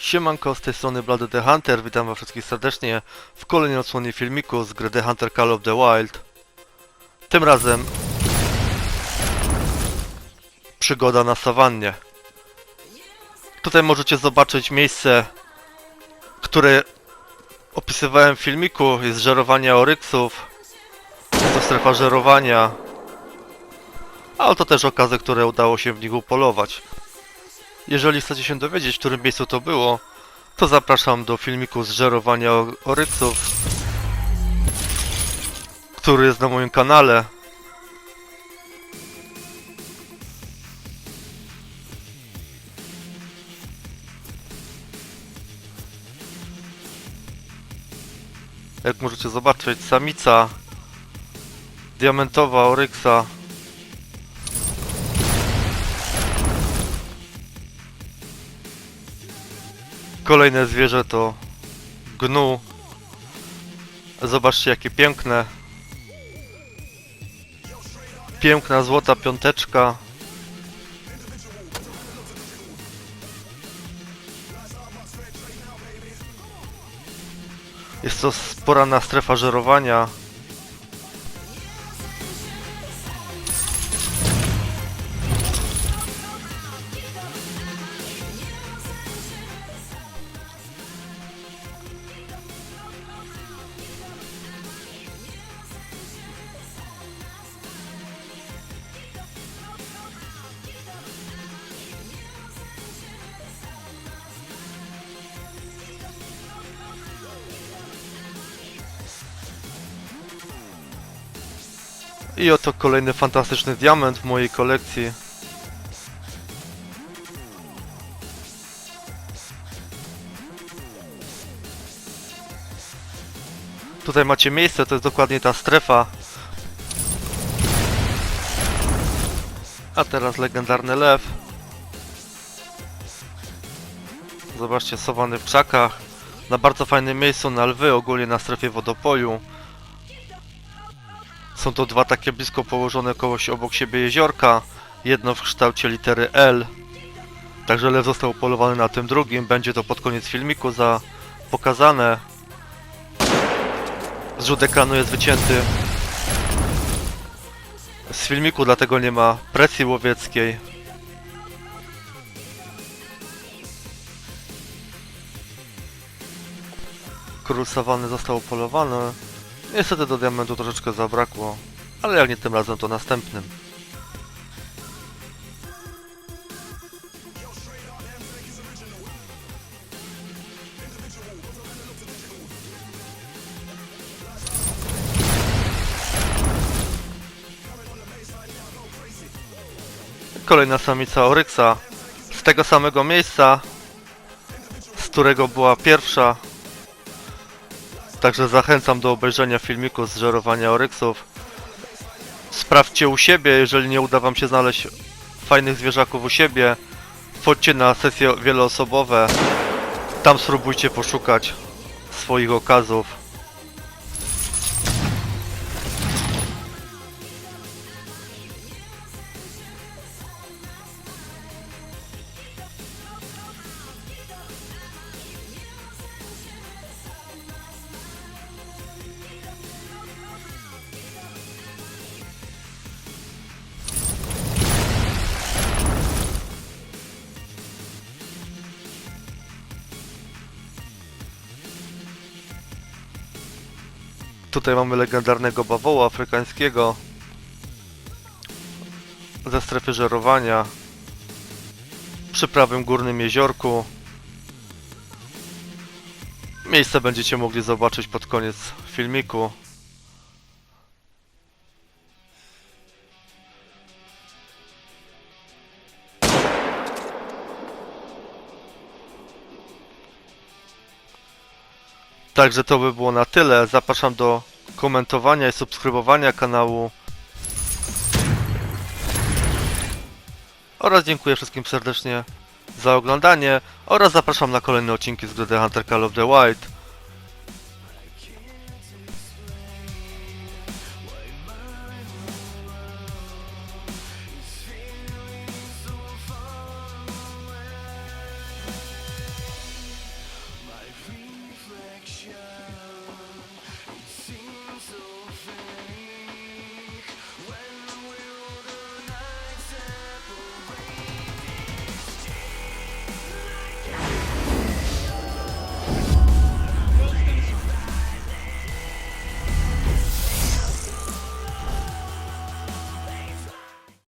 Siemanko, z tej strony Bloody the Hunter, witam was wszystkich serdecznie w kolejnej odsłonie filmiku z gry The Hunter Call of the Wild. Tym razem przygoda na sawannie. Tutaj możecie zobaczyć miejsce, które opisywałem w filmiku, jest żerowanie oryksów, to strefa żerowania, ale to też okazy, które udało się w nich upolować. Jeżeli chcecie się dowiedzieć, w którym miejscu to było, to zapraszam do filmiku z żerowania oryców, który jest na moim kanale. Jak możecie zobaczyć, samica diamentowa oryksa Kolejne zwierzę to gnu. Zobaczcie jakie piękne. Piękna złota piąteczka. Jest to sporana strefa żerowania. I oto kolejny fantastyczny diament w mojej kolekcji. Tutaj macie miejsce, to jest dokładnie ta strefa. A teraz legendarny lew. Zobaczcie, sowany w krzakach. Na bardzo fajnym miejscu na lwy, ogólnie na strefie wodopoju. Są to dwa takie blisko położone koło się obok siebie jeziorka. Jedno w kształcie litery L. Także lew został polowany na tym drugim. Będzie to pod koniec filmiku za pokazane. Zrzut ekranu jest wycięty z filmiku, dlatego nie ma presji łowieckiej. Król Sawany został upolowany. Niestety do diamentu troszeczkę zabrakło, ale jak nie tym razem, to następnym. Kolejna samica Oryksa z tego samego miejsca, z którego była pierwsza Także zachęcam do obejrzenia filmiku z żerowania oryksów. Sprawdźcie u siebie, jeżeli nie uda wam się znaleźć fajnych zwierzaków u siebie. Wchodźcie na sesje wieloosobowe. Tam spróbujcie poszukać swoich okazów. Tutaj mamy legendarnego bawoła afrykańskiego ze strefy żerowania przy prawym górnym jeziorku. Miejsce będziecie mogli zobaczyć pod koniec filmiku. Także to by było na tyle. Zapraszam do komentowania i subskrybowania kanału. Oraz dziękuję wszystkim serdecznie za oglądanie. Oraz zapraszam na kolejne odcinki z gry The Hunter Call of the Wild.